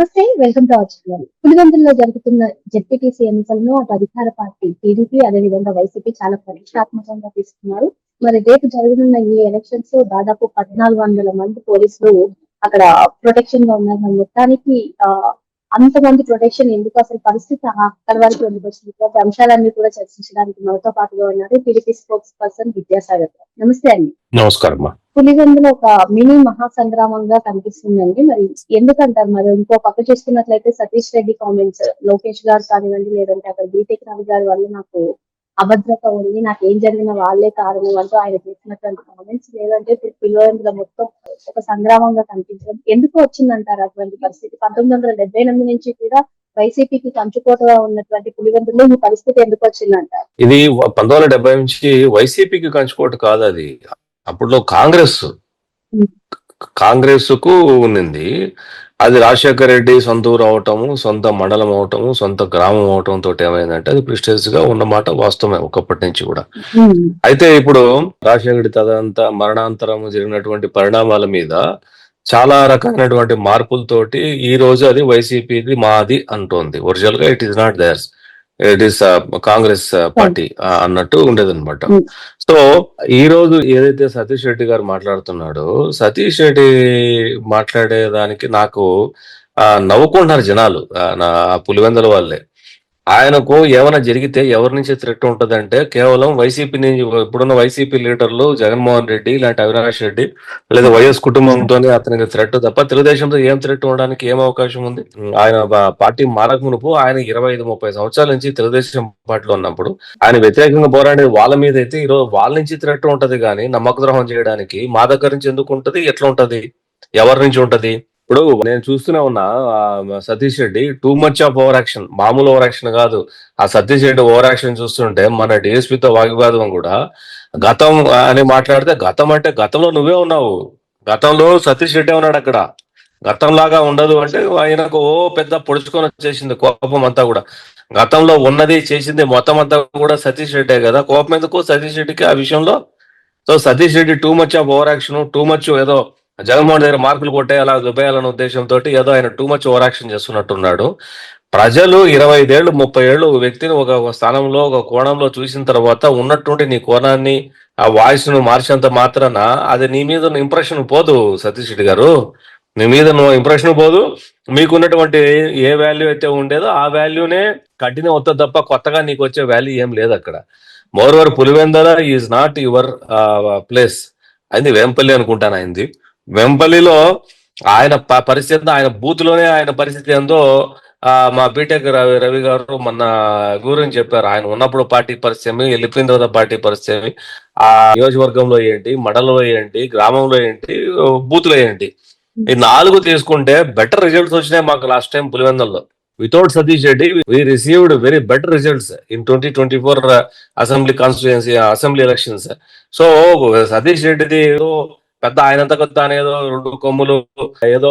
నమస్తే welcome to our channel పులివెందుల్లో జరుగుతున్న జెడ్పీటీసీ ఎన్నికలను అటు అధికార పార్టీ టీడీపీ అదేవిధంగా వైసీపీ చాలా పరీక్షాత్మకంగా తీసుకున్నారు. మరి రేపు జరగనున్న ఈ ఎలక్షన్స్ దాదాపు పద్నాలుగు వందల మంది పోలీసులు అక్కడ ప్రొటెక్షన్గా ఉన్నారు మరి మొత్తానికి ఆ, అంతమంది ప్రొటెక్షన్ ఎందుకు? అసలు పరిస్థితి అక్కడ వరకు ఎందుకు వచ్చింది ఇటువంటి అంశాలన్నీ కూడా చర్చించడానికి మనతో పాటుగా ఉన్నారు టీడీపీ స్పోర్ట్స్ పర్సన్ విద్యాసాగర్ గారు. నమస్తే అండి. నమస్కారం పులివెందులో ఒక మినీ మహాసంగ్రామంగా కనిపిస్తుందండి. మరి ఎందుకంటారు మరి? ఇంకో పక్క చూసుకున్నట్లయితే సతీష్ రెడ్డి కామెంట్స్ లోకేష్ గారు కానివ్వండి లేదంటే అక్కడ బీటెక్ రవి గారి వల్ల నాకు అభద్రత ఉంది నాకు ఏం జరిగిన వాళ్ళే కారణం అంటూ ఆయన చేసినటువంటి కామెంట్స్ లేదంటే ఇప్పుడు పులివెందుల మొత్తం ఒక సంగ్రామంగా కనిపించడం. ఎందుకు వచ్చిందంటారు అటువంటి పరిస్థితి? పంతొమ్మిది వందల డెబ్బై ఎనిమిది నుంచి కూడా వైసీపీకి కంచుకోటగా ఉన్నటువంటి ఈ పరిస్థితి ఎందుకు వచ్చిందంటారు? ఇది పంతొమ్మిది వందల డెబ్బై నుంచి వైసీపీకి కంచుకోట కాదు అది. అప్పట్లో కాంగ్రెస్ కాంగ్రెస్కు ఉన్నింది. అది రాజశేఖర రెడ్డి సొంత ఊరు అవటము సొంత మండలం అవటము సొంత గ్రామం అవటం తోటి ఏమైందంటే అది ప్రిస్టేజ్గా ఉన్నమాట వాస్తవమే ఒకప్పటి నుంచి కూడా. అయితే ఇప్పుడు రాజశేఖర రెడ్డి తదంత మరణాంతరం జరిగినటువంటి పరిణామాల మీద చాలా రకమైనటువంటి మార్పులతోటి ఈ రోజు అది వైసీపీది మాది అంటోంది. ఒరిజినల్గా it is not there's it is Congress party అన్నట్టు ఉండేది అనమాట Hmm. సో ఈ రోజు ఏదైతే సతీష్ రెడ్డి గారు మాట్లాడుతున్నాడో సతీష్ రెడ్డి మాట్లాడేదానికి నాకు ఆ, నవ్వుకుంటున్నారు జనాలు పులివెందల వాళ్ళే. ఆయనకు ఏమైనా జరిగితే ఎవరి నుంచి థ్రెట్ ఉంటదంటే కేవలం వైసీపీ నుంచి ఇప్పుడున్న వైసీపీ లీడర్లు జగన్మోహన్ రెడ్డి ఇలాంటి అవినాష్ రెడ్డి లేదా వైఎస్ కుటుంబంతోనే అతనికి థ్రెట్ తప్ప తెలుగుదేశంతో ఏం థ్రెట్ ఉండడానికి ఏం అవకాశం ఉంది? ఆయన పార్టీ మారక మునుపు ఆయన ఇరవై ఐదు ముప్పై సంవత్సరాల నుంచి తెలుగుదేశం పార్టీలో ఉన్నప్పుడు ఆయన వ్యతిరేకంగా పోరాడే వాళ్ళ మీద అయితే ఈరోజు వాళ్ళ నుంచి థ్రెట్ ఉంటది కానీ నమ్మక ద్రోహం చేయడానికి మా దగ్గర నుంచి ఎందుకు ఉంటది? ఎట్లా ఉంటది? ఎవరి నుంచి ఉంటది? ఇప్పుడు నేను చూస్తూనే ఉన్నా ఆ, Satish Reddy too much of over action మామూలు ఓవర్ యాక్షన్ కాదు. ఆ సతీష్ రెడ్డి ఓవర్ యాక్షన్ చూస్తుంటే మన డిఎస్పీతో వాగ్వాదం కూడా గతం అని మాట్లాడితే గతం అంటే గతంలో నువ్వే ఉన్నావు. గతంలో సతీష్ రెడ్డి ఉన్నాడు అక్కడ. గతంలాగా ఉండదు అంటే ఆయనకు ఓ పెద్ద పొడుచుకొని వచ్చేసింది కోపం అంతా కూడా. గతంలో ఉన్నది చేసింది మొత్తం అంతా కూడా సతీష్ రెడ్డే కదా. కోపం ఎందుకు సతీష్ రెడ్డికి ఆ విషయంలో? So Satish Reddy too much of over action too much ఏదో జగన్మోహన్ దగ్గర మార్కులు అలా దుబ్బేయాలనే ఉద్దేశంతో ఏదో ఆయన టూ మచ్ ఓవర్ యాక్షన్ చేస్తున్నట్టున్నాడు. ప్రజలు ఇరవై ఐదేళ్ళు ముప్పై ఏళ్ళు వ్యక్తిని ఒక స్థానంలో ఒక కోణంలో చూసిన తర్వాత ఉన్నటువంటి నీ కోణాన్ని ఆ వాయిస్ను మార్చేంత మాత్రాన అది నీ మీద ఇంప్రెషన్ పోదు సతీష్ రెడ్డి గారు. నీ మీద నువ్వు ఇంప్రెషన్ పోదు. మీకున్నటువంటి ఏ వాల్యూ అయితే ఉండేదో ఆ వాల్యూనే కంటిన్యూ అవుతుంది తప్ప కొత్తగా నీకు వచ్చే వాల్యూ ఏం లేదు అక్కడ. Moreover Pulivendula is not your place అయింది వేంపల్లి అనుకుంటాను అయింది. వెంపల్లిలో ఆయన పరిస్థితి ఆయన బూత్లోనే ఆయన పరిస్థితి ఏందో ఆ, మా బీటెక్ రవి రవి గారు మొన్న గురించి చెప్పారు. ఆయన ఉన్నప్పుడు పార్టీ పరిస్థితి వెళ్ళిపోయిన తర్వాత పార్టీ పరిస్థితి ఆ నియోజకవర్గంలో ఏంటి మండలంలో ఏంటి గ్రామంలో ఏంటి బూత్లో ఏంటి. ఈ నాలుగు తీసుకుంటే బెటర్ రిజల్ట్స్ వచ్చినాయి మాకు లాస్ట్ టైం పులివెందల్లో. Without Satish Reddy we received very better results in twenty twenty four assembly constituency assembly elections so Satish రెడ్డిది పెద్ద ఆయనంత కొద్ది ఆయన ఏదో రెండు కొమ్ములు ఏదో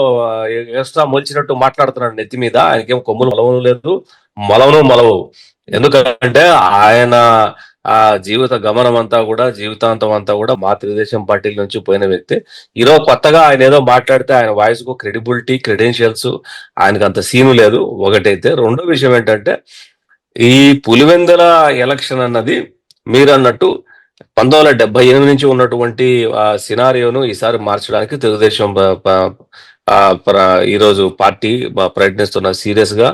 ఎక్స్ట్రా మొలిచినట్టు మాట్లాడుతున్నాడు నెత్తి మీద. ఆయనకేం కొమ్ములు మొలవను లేదు. మొలవను మొలవు. ఎందుకంటే ఆయన ఆ జీవిత గమనం అంతా కూడా జీవితాంతం అంతా కూడా మా తెలుగుదేశం పార్టీ నుంచి పోయిన వ్యక్తి. ఈరోజు కొత్తగా ఆయన ఏదో మాట్లాడితే ఆయన వాయిస్కు క్రెడిబిలిటీ క్రెడెన్షియల్స్ ఆయనకు అంత సీను లేదు. ఒకటైతే. రెండో విషయం ఏంటంటే ఈ పులివెందుల ఎలక్షన్ అన్నది మీరు అన్నట్టు పంతొమ్మిది వందల డెబ్బై ఎనిమిది నుంచి ఉన్నటువంటి సినారియోను ఈసారి మార్చడానికి తెలుగుదేశం ఈరోజు పార్టీ ప్రయత్నిస్తున్న సీరియస్గా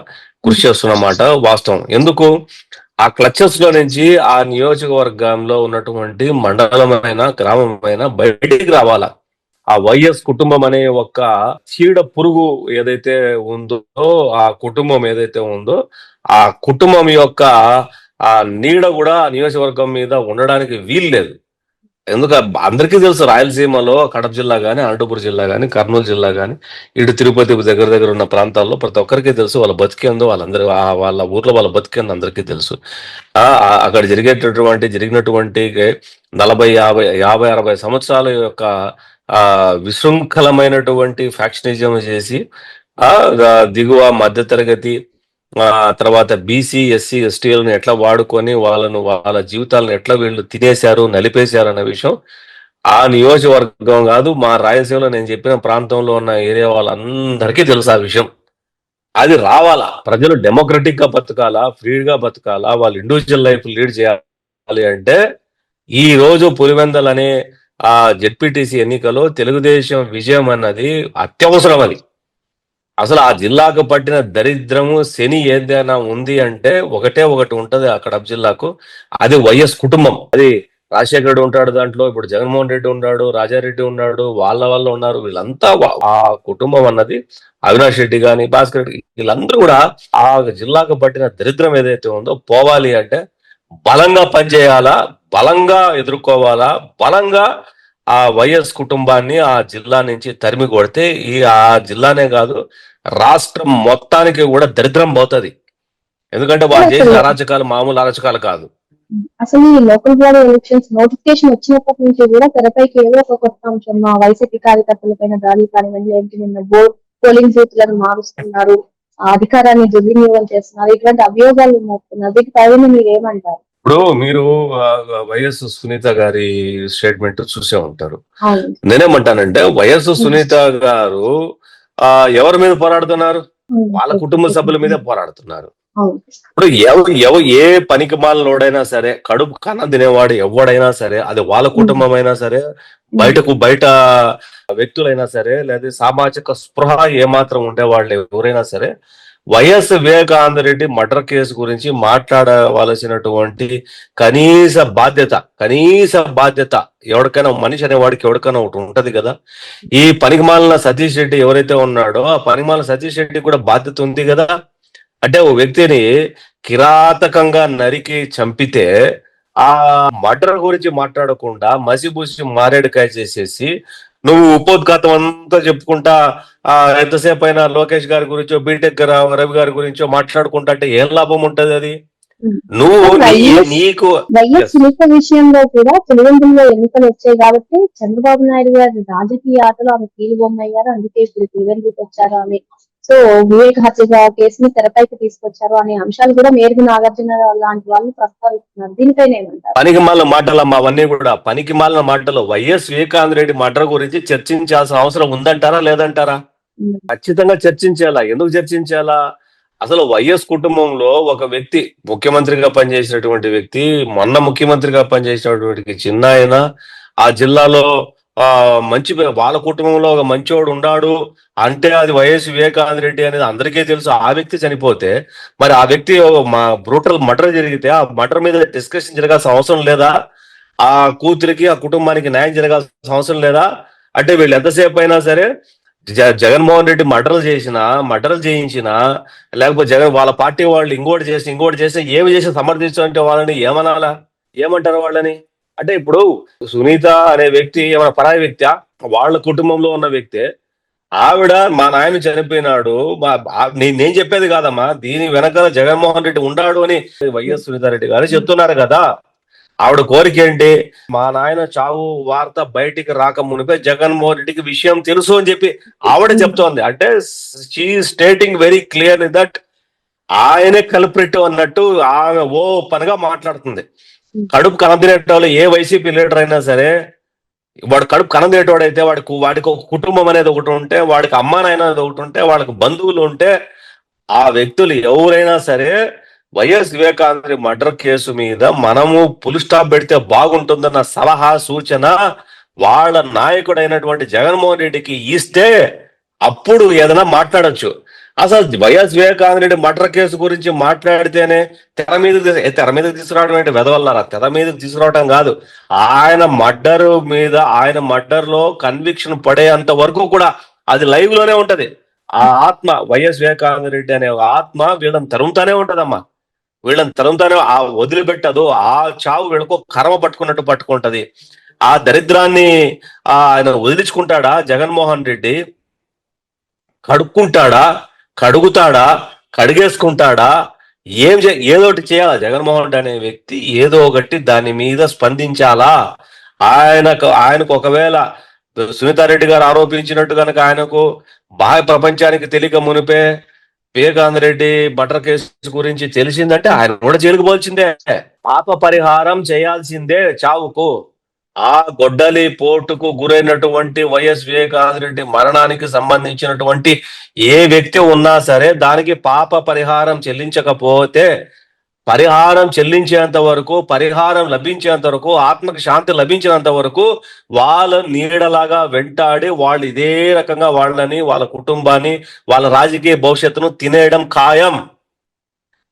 కృషి చేస్తున్నమాట వాస్తవం. ఎందుకు? ఆ క్లచెస్లో నుంచి ఆ నియోజకవర్గంలో ఉన్నటువంటి మండలమైన గ్రామమైన బయటికి రావాలా? ఆ వైఎస్ కుటుంబం అనే ఒక చీడ పురుగు ఏదైతే ఉందో ఆ కుటుంబం ఏదైతే ఉందో ఆ కుటుంబం యొక్క ఆ నీడ కూడా ఆ నియోజకవర్గం మీద ఉండడానికి వీలు లేదు. ఎందుకు అందరికీ తెలుసు రాయలసీమలో కడప జిల్లా కానీ అనంతపురం జిల్లా కానీ కర్నూలు జిల్లా కానీ ఇటు తిరుపతి దగ్గర దగ్గర ఉన్న ప్రాంతాల్లో ప్రతి ఒక్కరికి తెలుసు వాళ్ళ బతికేందో వాళ్ళందరూ ఆ వాళ్ళ ఊర్లో వాళ్ళ బతికేందో అందరికీ తెలుసు. అక్కడ జరిగేటటువంటి జరిగినటువంటి నలభై యాభై యాభై అరవై సంవత్సరాల యొక్క ఆ విశృంఖలమైనటువంటి ఫ్యాక్షనిజం చేసి ఆ దిగువ మధ్యతరగతి తర్వాత బీసీ ఎస్సీ ఎస్టీలను ఎట్లా వాడుకొని వాళ్ళను వాళ్ళ జీవితాలను ఎట్లా వీళ్ళు తినేశారు నలిపేశారు అనే విషయం. ఆ నియోజకవర్గం కాదు మా రాయలసీమలో నేను చెప్పిన ప్రాంతంలో ఉన్న ఏరియా వాళ్ళందరికీ తెలుసు ఆ విషయం. అది రావాలా? ప్రజలు డెమోక్రటిక్గా బతకాలా? ఫ్రీగా బతకాలా? వాళ్ళు ఇండివిజువల్ లైఫ్ లీడ్ చేయాలి అంటే ఈ రోజు పులివెందల్ అనే ఆ జెడ్పీటీసీ ఎన్నికలో తెలుగుదేశం విజయం అన్నది అత్యవసరం అది. అసలు ఆ జిల్లాకు పట్టిన దరిద్రము శని ఏదైనా ఉంది అంటే ఒకటే ఒకటి ఉంటది ఆ కడప జిల్లాకు. అది వైఎస్ కుటుంబం. అది రాజశేఖర రెడ్డి ఉంటాడు దాంట్లో ఇప్పుడు జగన్మోహన్ రెడ్డి ఉన్నాడు రాజారెడ్డి ఉన్నాడు వాళ్ళ వల్ల ఉన్నారు. వీళ్ళంతా ఆ కుటుంబం అన్నది అవినాష్ రెడ్డి గాని భాస్కర్ రెడ్డి వీళ్ళందరూ కూడా ఆ జిల్లాకు పట్టిన దరిద్రం ఏదైతే ఉందో పోవాలి అంటే బలంగా పనిచేయాలా బలంగా ఎదుర్కోవాలా బలంగా ఆ వైఎస్ కుటుంబాన్ని ఆ జిల్లా నుంచి తరిమి కొడితే ఈ ఆ జిల్లానే కాదు రాష్ట్రం మొత్తానికి కూడా దరిద్రం పోతది. ఎందుకంటే వాళ్ళు చేసిన అరాచకాలు మామూలు అరాచకాలు కాదు. అసలు ఈ లోకల్ బాడీ ఎలక్షన్స్ నోటిఫికేషన్ వచ్చినప్పటి నుంచి కూడా తెరపైకి ఏదో ఒక కొత్త అంశం. మా వైసీపీ కార్యకర్తల పైన దాడి కానివ్వండి ఏంటి నిన్న బోర్డ్ పోలింగ్ బూత్లను మారుస్తున్నారు ఆ అధికారాన్ని దుర్వినియోగం చేస్తున్నారు ఇటువంటి అభియోగాలు మోపుతున్నారు. వీటి పైన మీరు ఏమంటారు? ఇప్పుడు మీరు వైఎస్ సునీత గారి స్టేట్మెంట్ చూసే ఉంటారు. నేనేమంటానంటే వైఎస్ సునీత గారు ఆ ఎవరి మీద పోరాడుతున్నారు? వాళ్ళ కుటుంబ సభ్యుల మీదే పోరాడుతున్నారు. ఇప్పుడు ఎవరు ఎవ ఏ పనికి మాలనోడైనా సరే కడుపు కన్న తినేవాడు ఎవడైనా సరే అది వాళ్ళ కుటుంబం అయినా సరే బయటకు బయట వ్యక్తులైనా సరే లేదా సామాజిక స్పృహ ఏమాత్రం ఉండే వాళ్ళు ఎవరైనా సరే వైఎస్ వివేకానంద రెడ్డి మర్డర్ కేసు గురించి మాట్లాడవలసినటువంటి కనీస బాధ్యత కనీస బాధ్యత ఎవరికైనా మనిషి అనేవాడికి ఎవరికైనా ఒకటి ఉంటది కదా. ఈ పనికిమాలిన సతీష్ రెడ్డి ఎవరైతే ఉన్నాడో ఆ పనికిమాలిన సతీష్ రెడ్డి కూడా బాధ్యత ఉంది కదా. అంటే ఓ వ్యక్తిని కిరాతకంగా నరికి చంపితే ఆ మర్డర్ గురించి మాట్లాడకుండా మసిబూసి మారేడుకాయ చేసేసి నువ్వు ఉపోద్ఘాతం అంతా చెప్పుకుంటా ఆ ఎంతసేపు అయినా లోకేష్ గారి గురించో బీటెక్ రవి గారి గురించో మాట్లాడుకుంటా అంటే ఏం లాభం ఉంటది అది? నువ్వు నీకు వైఎస్ సునీత విషయంలో కూడా పులివెందుల్లో ఎన్నికలు వచ్చాయి కాబట్టి చంద్రబాబు నాయుడు గారి రాజకీయ ఆటలు ఆమె కీలుబొమ్మయ్యారు అందుకే ఇప్పుడు పులివెందుకు వచ్చారు ఆమె. సో వివేక్ హత్య కేసుని తెరపైకి తీసుకొచ్చారు అనే అంశాలు కూడా మేరుగు నాగార్జున లాంటి వాళ్ళు ప్రస్తావిస్తున్నారు. దీనిపైన ఏమంటారు? పనికి మాలిన మాటలమ్మా అవన్నీ కూడా పనికి మాలిన మాటలు. వైఎస్ వివేకానంద రెడ్డి మర్డర్ గురించి చర్చించాల్సిన అవసరం ఉందంటారా లేదంటారా? ఖచ్చితంగా చర్చించాలా. ఎందుకు చర్చించాలా? అసలు వైఎస్ కుటుంబంలో ఒక వ్యక్తి ముఖ్యమంత్రిగా పనిచేసినటువంటి వ్యక్తి మొన్న ముఖ్యమంత్రిగా పనిచేసినటువంటి చిన్న ఆయన ఆ జిల్లాలో ఆ మంచి వాళ్ళ కుటుంబంలో ఒక మంచివాడు ఉన్నాడు అంటే అది వైఎస్ వివేకానంద రెడ్డి అనేది అందరికీ తెలుసు. ఆ వ్యక్తి చనిపోతే మరి ఆ వ్యక్తి మా బ్రూటల్ మర్డర్ జరిగితే ఆ మర్డర్ మీద డిస్కషన్ జరగాల్సిన అవసరం లేదా? ఆ కూతురికి ఆ కుటుంబానికి న్యాయం జరగాల్సిన అవసరం లేదా? అంటే వీళ్ళు ఎంతసేపు అయినా సరే జ- జగన్మోహన్ రెడ్డి మర్డర్లు చేసిన మర్డర్లు చేయించిన లేకపోతే జగన్ వాళ్ళ పార్టీ వాళ్ళు ఇంకోటి చేసి ఇంకోటి చేసి ఏమి చేసి సమర్థించాలంటే వాళ్ళని ఏమనాలా? ఏమంటారు వాళ్ళని? అంటే ఇప్పుడు సునీత అనే వ్యక్తి ఏమైనా పరాయి వ్యక్తి వాళ్ళ కుటుంబంలో ఉన్న వ్యక్తి ఆవిడ మా నాయన చనిపోయినాడు మా నేను చెప్పేది కాదమ్మా దీని వెనకాల జగన్మోహన్ రెడ్డి ఉండాడు అని వైఎస్ సునీతారెడ్డి గారు చెప్తున్నారు కదా. ఆవిడ కోరిక ఏంటి? మా నాయన చావు వార్త బయటికి రాక మునిపే జగన్మోహన్ రెడ్డికి విషయం తెలుసు అని చెప్పి ఆవిడ చెప్తోంది. అంటే she stating very clear that ఆయనే కల్ప్రిట్ అన్నట్టు ఆమె ఓ పనిగా మాట్లాడుతుంది. కడుపు కనదినేటోళ్ళు ఏ వైసీపీ లీడర్ అయినా సరే వాడు కడుపు కనదినేటోడు అయితే వాడికి వాడికి ఒక కుటుంబం అనేది ఒకటి ఉంటే వాడికి అమ్మానైనా ఒకటి ఉంటే వాడికి బంధువులు ఉంటే ఆ వ్యక్తులు ఎవరైనా సరే వైఎస్ వివేకానంద మర్డర్ కేసు మీద మనము పులి స్టాప్ పెడితే బాగుంటుందన్న సలహా సూచన వాళ్ళ నాయకుడైనటువంటి జగన్మోహన్ రెడ్డికి ఇస్తే అప్పుడు ఏదైనా మాట్లాడొచ్చు. అసలు వైఎస్ వివేకానంద రెడ్డి మర్డర్ కేసు గురించి మాట్లాడితేనే తెర మీద తెర మీద తీసుకురావడం ఏంటి? వెదవల్లారా? తెర మీదకి తీసుకురావడం కాదు. ఆయన మర్డర్ మీద ఆయన మర్డర్లో కన్విక్షన్ పడేంత వరకు కూడా అది లైవ్లోనే ఉంటది. ఆ ఆత్మ వైఎస్ వివేకానంద రెడ్డి అనే ఆత్మ వీళ్ళని తరుముతానే ఉంటదమ్మా. వీళ్ళని తరుముతానే ఆ వదిలిపెట్టదు ఆ చావు వీళ్ళకు కర్మ పట్టుకున్నట్టు పట్టుకుంటది. ఆ దరిద్రాన్ని ఆ ఆయన వదిలించుకుంటాడా? జగన్మోహన్ రెడ్డి కడుక్కుంటాడా? కడుగుతాడా? కడిగేసుకుంటాడా? ఏం చే ఏదో ఒకటి చేయాలా? జగన్మోహన్ రెడ్డి అనే వ్యక్తి ఏదో ఒకటి దాని మీద స్పందించాలా? ఆయనకు ఆయనకు ఒకవేళ సునీతారెడ్డి గారు ఆరోపించినట్టు కనుక ఆయనకు బాహ్య ప్రపంచానికి తెలియక మునిపే వివేకానంద రెడ్డి బటర్ కేసు గురించి తెలిసిందంటే ఆయన కూడా జైలుకు పోల్చిందే. పాప పరిహారం చేయాల్సిందే చావుకు. ఆ గొడ్డలి పోటుకు గురైనటువంటి వైఎస్ వివేకానందరెడ్డి మరణానికి సంబంధించినటువంటి ఏ వ్యక్తి ఉన్నా సరే దానికి పాప పరిహారం చెల్లించకపోతే పరిహారం చెల్లించేంత వరకు పరిహారం లభించేంత వరకు ఆత్మకి శాంతి లభించినంత వరకు వాళ్ళ నీడలాగా వెంటాడి వాళ్ళు ఇదే రకంగా వాళ్ళని వాళ్ళ కుటుంబాన్ని వాళ్ళ రాజకీయ భవిష్యత్తును తినేయడం ఖాయం.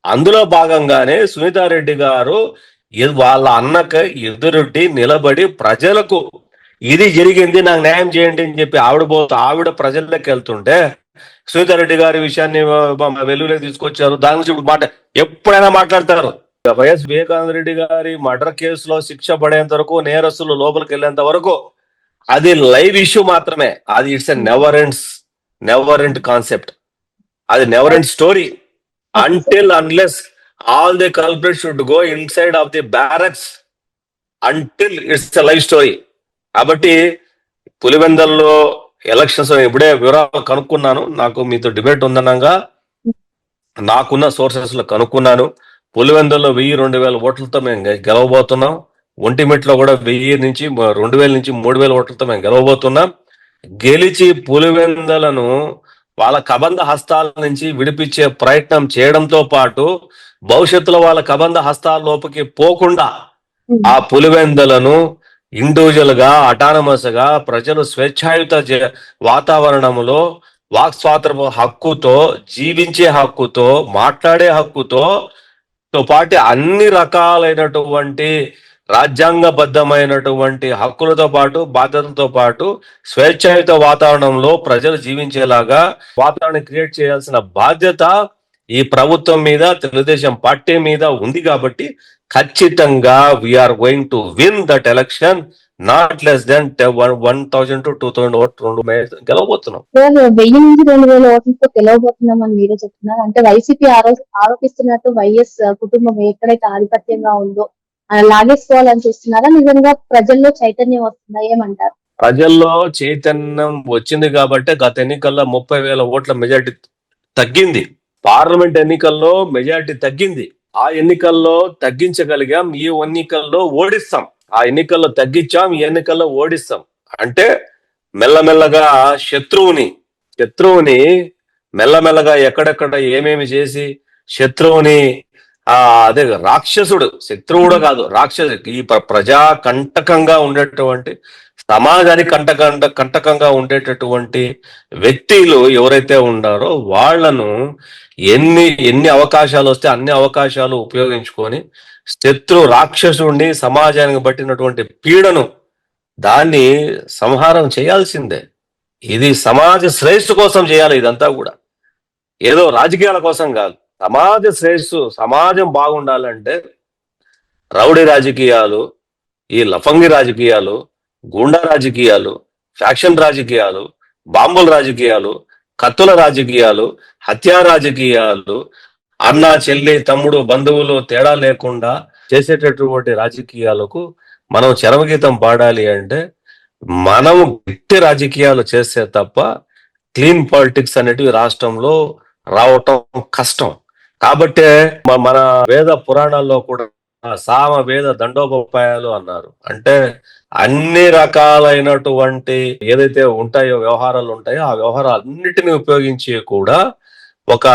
అందులో భాగంగానే సునీతారెడ్డి గారు వాళ్ళ అన్నకి ఎదురుడ్డి నిలబడి ప్రజలకు ఇది జరిగింది నాకు న్యాయం చేయండి అని చెప్పి ఆవిడ పో ఆవిడ ప్రజల్లోకి వెళ్తుంటే సునీతారెడ్డి గారి విషయాన్ని వెలుగులోకి తీసుకొచ్చారు. దాని గురించి ఇప్పుడు మాట ఎప్పుడైనా మాట్లాడతారు. వైఎస్ వివేకానంద రెడ్డి గారి మర్డర్ కేసులో శిక్ష పడేంత వరకు నేరస్తులు లోపలికి వెళ్ళేంత వరకు అది లైవ్ ఇష్యూ మాత్రమే. అది it's a never ends never end concept. అది never end story. until unless all the culprits should go inside of the barracks until it's a life story కాబట్టి పులివెందల్లో ఎలక్షన్స్ ఇప్పుడే వివరాలు కనుక్కున్నాను. నాకు మీతో డిబేట్ ఉందనగా. నాకున్న సోర్సెస్లో కనుక్కున్నాను. పులివెందుల్లో వెయ్యి రెండు వేల ఓట్లతో మేము గెలవబోతున్నాం. ఒంటిమిట్లో కూడా వెయ్యి నుంచి రెండు వేల నుంచి మూడు వేల ఓట్లతో మేము గెలవబోతున్నాం. గెలిచి పులివెందలను వాళ్ళ కబంధ హస్తాల నుంచి విడిపించే ప్రయత్నం చేయడంతో పాటు భవిష్యత్తులో వాళ్ళ కబంధ హస్తాల లోపలికి పోకుండా ఆ పులివెందలను ఇండివిజువల్గా అటానమస్గా ప్రజలు స్వేచ్ఛాయుత వాతావరణంలో వాక్ స్వాతంత్ర హక్కుతో జీవించే హక్కుతో మాట్లాడే హక్కుతో తో పాటు అన్ని రకాలైనటువంటి రాజ్యాంగబద్ధమైనటువంటి హక్కులతో పాటు బాధ్యతలతో పాటు స్వేచ్ఛాయుత వాతావరణంలో ప్రజలు జీవించేలాగా వాతావరణం క్రియేట్ చేయాల్సిన బాధ్యత ఈ ప్రభుత్వం మీద తెలుగుదేశం పార్టీ మీద ఉంది కాబట్టి ఖచ్చితంగా we're going to win that election not less than one thousand to two thousand vote రెండు గెలవబోతున్నాం. వెయ్యి నుంచి రెండు వేల ఓట్లతో గెలవబోతున్నామని మీరే చెప్తున్నారు. అంటే వైసీపీ ఆరో ఆరోపిస్తున్నట్టు వైఎస్ కుటుంబం ఎక్కడైతే ఆధిపత్యంగా ఉందో లాగేసుకోవాలని చూస్తున్నారా? నిజంగా ప్రజల్లో చైతన్యం వస్తుందా? ఏమంటారు? ప్రజల్లో చైతన్యం వచ్చింది కాబట్టి గత ఎన్నికల్లో ముప్పై వేల ఓట్ల మెజార్టీ తగ్గింది. పార్లమెంట్ ఎన్నికల్లో మెజారిటీ తగ్గింది. ఆ ఎన్నికల్లో తగ్గించగలిగాం. ఈ ఎన్నికల్లో ఓడిస్తాం. ఆ ఎన్నికల్లో తగ్గించాం. ఈ ఎన్నికల్లో ఓడిస్తాం. అంటే మెల్లమెల్లగా శత్రువుని శత్రువుని మెల్లమెల్లగా ఎక్కడెక్కడ ఏమేమి చేసి శత్రువుని ఆ అదే రాక్షసుడు శత్రువుడు కాదు రాక్షసు ఈ ప్రజా కంటకంగా ఉండేటువంటి సమాజానికి కంటకంట కంటకంగా ఉండేటటువంటి వ్యక్తులు ఎవరైతే ఉన్నారో వాళ్ళను ఎన్ని ఎన్ని అవకాశాలు వస్తే అన్ని అవకాశాలు ఉపయోగించుకొని శత్రు రాక్షసుడిని సమాజానికి పట్టినటువంటి పీడను దాన్ని సంహారం చేయాల్సిందే. ఇది సమాజ శ్రేయస్సు కోసం చేయాలి ఇదంతా కూడా. ఏదో రాజకీయాల కోసం కాదు. సమాజ శ్రేయస్సు సమాజం బాగుండాలంటే రౌడీ రాజకీయాలు ఈ లఫంగి రాజకీయాలు గుండా రాజకీయాలు ఫ్యాక్షన్ రాజకీయాలు బాంబుల రాజకీయాలు కత్తుల రాజకీయాలు హత్యా రాజకీయాలు అన్న చెల్లి తమ్ముడు బంధువులు తేడా లేకుండా చేసేటటువంటి రాజకీయాలకు మనం చరమగీతం పాడాలి అంటే మనం గట్టి రాజకీయాలు చేస్తే తప్ప క్లీన్ పాలిటిక్స్ అనేటివి రాష్ట్రంలో రావటం కష్టం. కాబట్టే మ- మన వేద పురాణాల్లో కూడా సామ వేద దండోపాయాలు అన్నారు. అంటే అన్ని రకాలైనటువంటి ఏదైతే ఉంటాయో వ్యవహారాలు ఉంటాయో ఆ వ్యవహారాలు అన్నిటిని ఉపయోగించి కూడా ఒక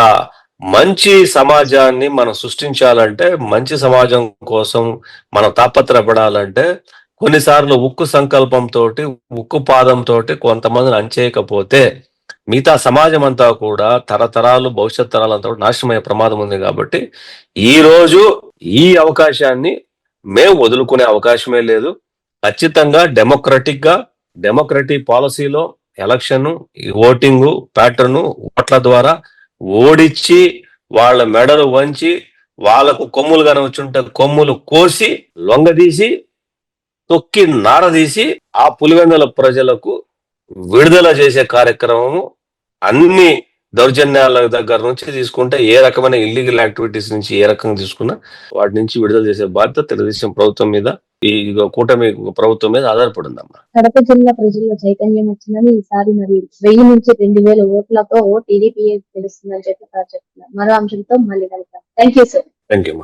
మంచి సమాజాన్ని మనం సృష్టించాలంటే మంచి సమాజం కోసం మనం తాపత్రపడాలంటే కొన్నిసార్లు ఉక్కు సంకల్పంతో ఉక్కు పాదంతో కొంతమందిని అంచేయకపోతే మిగతా సమాజం అంతా కూడా తరతరాలు భవిష్యత్ తరాలంతా కూడా నాశనమయ్యే ప్రమాదం ఉంది కాబట్టి ఈ రోజు ఈ అవకాశాన్ని మేము వదులుకునే అవకాశమే లేదు. ఖచ్చితంగా డెమోక్రటిక్గా డెమోక్రటిక్ పాలసీలో ఎలక్షన్ ఓటింగ్ ప్యాటర్న్ ఓట్ల ద్వారా ఓడించి వాళ్ళ మెడలు వంచి వాళ్ళకు కొమ్ములు కనవచ్చుంటే కొమ్ములు కోసి లొంగదీసి తొక్కి నారదీసి ఆ పులివెందుల ప్రజలకు విడుదల చేసే కార్యక్రమము అన్ని దౌర్జన్యాల దగ్గర నుంచి తీసుకుంటే ఏ రకమైన ఇల్లీగల్ యాక్టివిటీస్ నుంచి ఏ రకంగా తీసుకున్నా వాటి నుంచి విడుదల చేసే బాధ్యత తెలుగుదేశం ప్రభుత్వం మీద ఈ కూటమి ప్రభుత్వం మీద ఆధారపడింది అమ్మా కడప జిల్లా ప్రజల్లో చైతన్యం వచ్చిందని ఈసారి మరి వెయ్యి నుంచి రెండు వేల ఓట్లతో టీడీపీ గెలుస్తుందని చెప్పి చెప్తున్నారు మరో అంశంతో మళ్ళీ కలుద్దాం. Thank you sir thank you